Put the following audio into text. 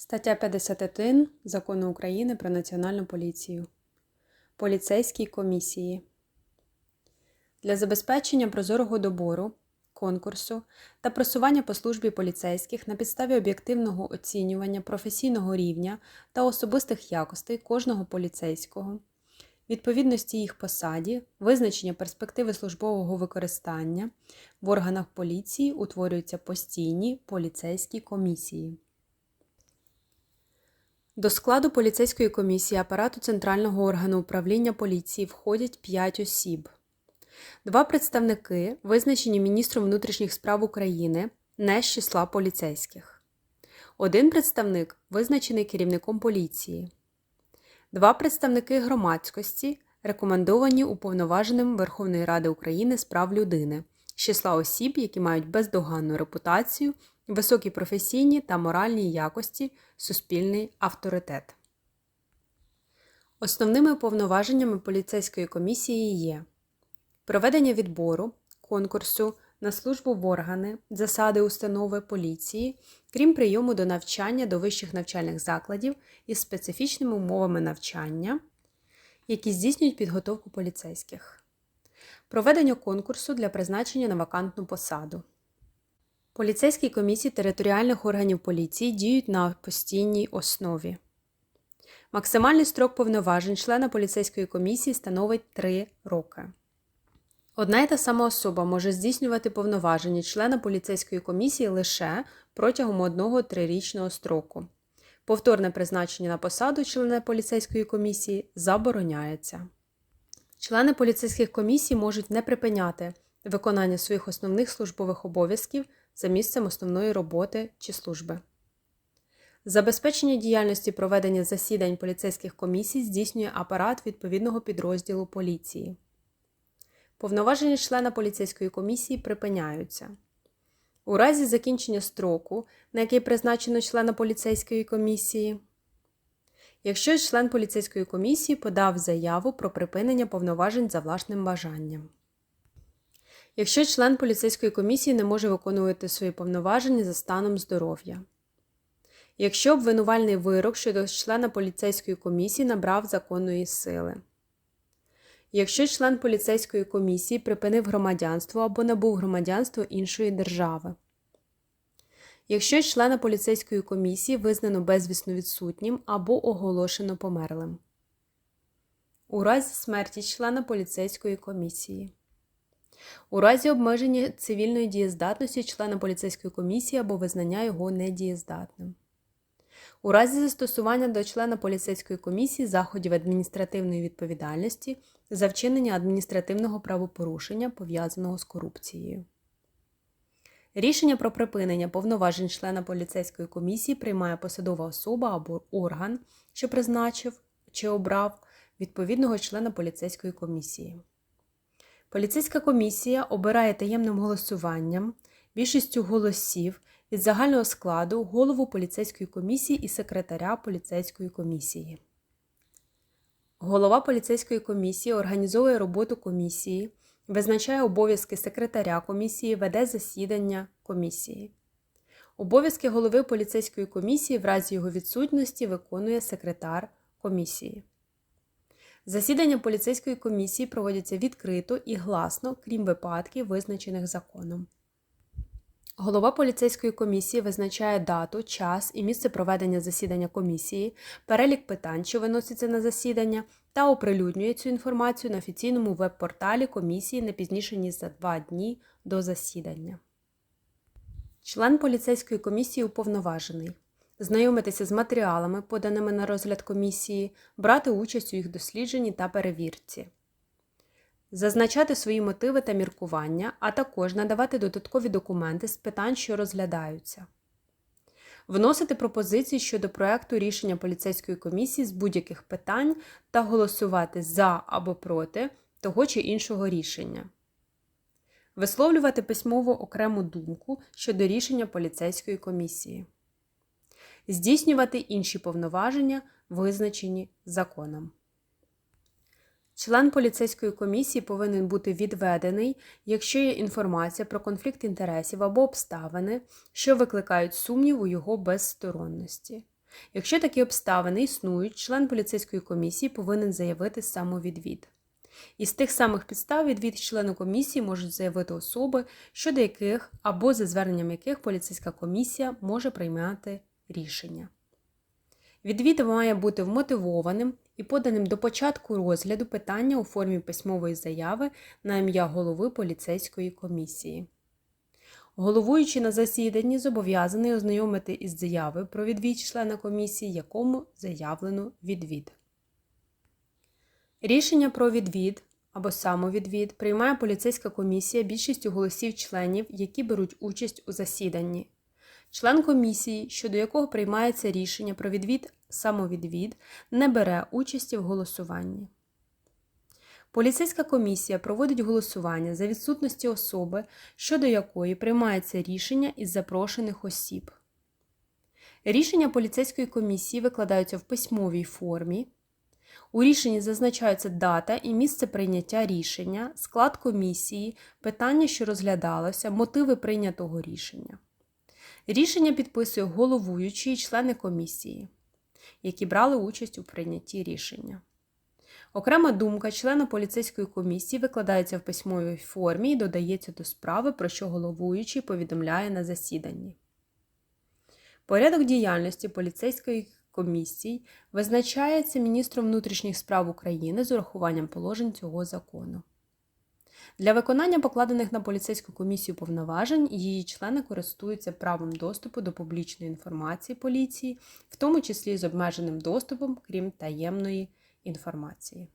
Стаття 51 Закону України про Національну поліцію. Поліцейській комісії. Для забезпечення прозорого добору, конкурсу та просування по службі поліцейських на підставі об'єктивного оцінювання професійного рівня та особистих якостей кожного поліцейського, відповідності їх посаді, визначення перспективи службового використання в органах поліції утворюються постійні поліцейські комісії. До складу поліцейської комісії апарату Центрального органу управління поліції входять 5 осіб. Два представники, визначені міністром внутрішніх справ України, не з числа поліцейських. Один представник визначений керівником поліції. Два представники громадськості, рекомендовані уповноваженим Верховної Ради України з прав людини з числа осіб, які мають бездоганну репутацію, високі професійні та моральні якості, суспільний авторитет. Основними повноваженнями поліцейської комісії є проведення відбору, конкурсу на службу в органи, засади установи поліції, крім прийому до навчання до вищих навчальних закладів із специфічними умовами навчання, які здійснюють підготовку поліцейських, проведення конкурсу для призначення на вакантну посаду. Поліцейські комісії територіальних органів поліції діють на постійній основі. Максимальний строк повноважень члена поліцейської комісії становить 3 роки. Одна й та сама особа може здійснювати повноваження члена поліцейської комісії лише протягом одного трирічного строку. Повторне призначення на посаду члена поліцейської комісії забороняється. Члени поліцейських комісій можуть не припиняти виконання своїх основних службових обов'язків за місцем основної роботи чи служби. Забезпечення діяльності проведення засідань поліцейських комісій здійснює апарат відповідного підрозділу поліції. Повноваження члена поліцейської комісії припиняються. У разі закінчення строку, на який призначено члена поліцейської комісії, якщо член поліцейської комісії подав заяву про припинення повноважень за власним бажанням. Якщо член поліцейської комісії не може виконувати свої повноваження за станом здоров'я. Якщо обвинувальний вирок щодо члена поліцейської комісії набрав законної сили. Якщо член поліцейської комісії припинив громадянство або набув громадянство іншої держави. Якщо члена поліцейської комісії визнано безвісно відсутнім або оголошено померлим. У разі смерті члена поліцейської комісії. У разі обмеження цивільної дієздатності члена поліцейської комісії або визнання його недієздатним. У разі застосування до члена поліцейської комісії заходів адміністративної відповідальності за вчинення адміністративного правопорушення, пов'язаного з корупцією. Рішення про припинення повноважень члена поліцейської комісії приймає посадова особа або орган, що призначив чи обрав відповідного члена поліцейської комісії. Поліцейська комісія обирає таємним голосуванням більшістю голосів від загального складу голову поліцейської комісії і секретаря поліцейської комісії. Голова поліцейської комісії організовує роботу комісії, визначає обов'язки секретаря комісії, веде засідання комісії. Обов'язки голови поліцейської комісії в разі його відсутності виконує секретар комісії. Засідання поліцейської комісії проводяться відкрито і гласно, крім випадків, визначених законом. Голова поліцейської комісії визначає дату, час і місце проведення засідання комісії, перелік питань, що виносяться на засідання, та оприлюднює цю інформацію на офіційному веб-порталі комісії не пізніше ніж за два дні до засідання. Член поліцейської комісії уповноважений знайомитися з матеріалами, поданими на розгляд комісії, брати участь у їх дослідженні та перевірці, зазначати свої мотиви та міркування, а також надавати додаткові документи з питань, що розглядаються, вносити пропозиції щодо проекту рішення поліцейської комісії з будь-яких питань та голосувати за або проти того чи іншого рішення. Висловлювати письмово окрему думку щодо рішення поліцейської комісії здійснювати інші повноваження, визначені законом. Член поліцейської комісії повинен бути відведений, якщо є інформація про конфлікт інтересів або обставини, що викликають сумнів у його безсторонності. Якщо такі обставини існують, член поліцейської комісії повинен заявити самовідвід. Із тих самих підстав відвід члену комісії можуть заявити особи, щодо яких або за зверненням яких поліцейська комісія може приймати рішення. Відвід має бути вмотивованим і поданим до початку розгляду питання у формі письмової заяви на ім'я голови поліцейської комісії. Головуючий на засіданні зобов'язаний ознайомити із заявою про відвід члена комісії, якому заявлено відвід. Рішення про відвід або самовідвід приймає поліцейська комісія більшістю голосів членів, які беруть участь у засіданні. Член комісії, щодо якого приймається рішення про відвід самовідвід, не бере участі в голосуванні. Поліцейська комісія проводить голосування за відсутності особи, щодо якої приймається рішення із запрошених осіб. Рішення поліцейської комісії викладаються в письмовій формі. У рішенні зазначаються дата і місце прийняття рішення, склад комісії, питання, що розглядалося, мотиви прийнятого рішення. Рішення підписує головуючий і члени комісії, які брали участь у прийнятті рішення. Окрема думка члена поліцейської комісії викладається в письмовій формі і додається до справи, про що головуючий повідомляє на засіданні. Порядок діяльності поліцейської комісії визначається міністром внутрішніх справ України з урахуванням положень цього закону. Для виконання покладених на поліцейську комісію повноважень її члени користуються правом доступу до публічної інформації поліції, в тому числі з обмеженим доступом, крім таємної інформації.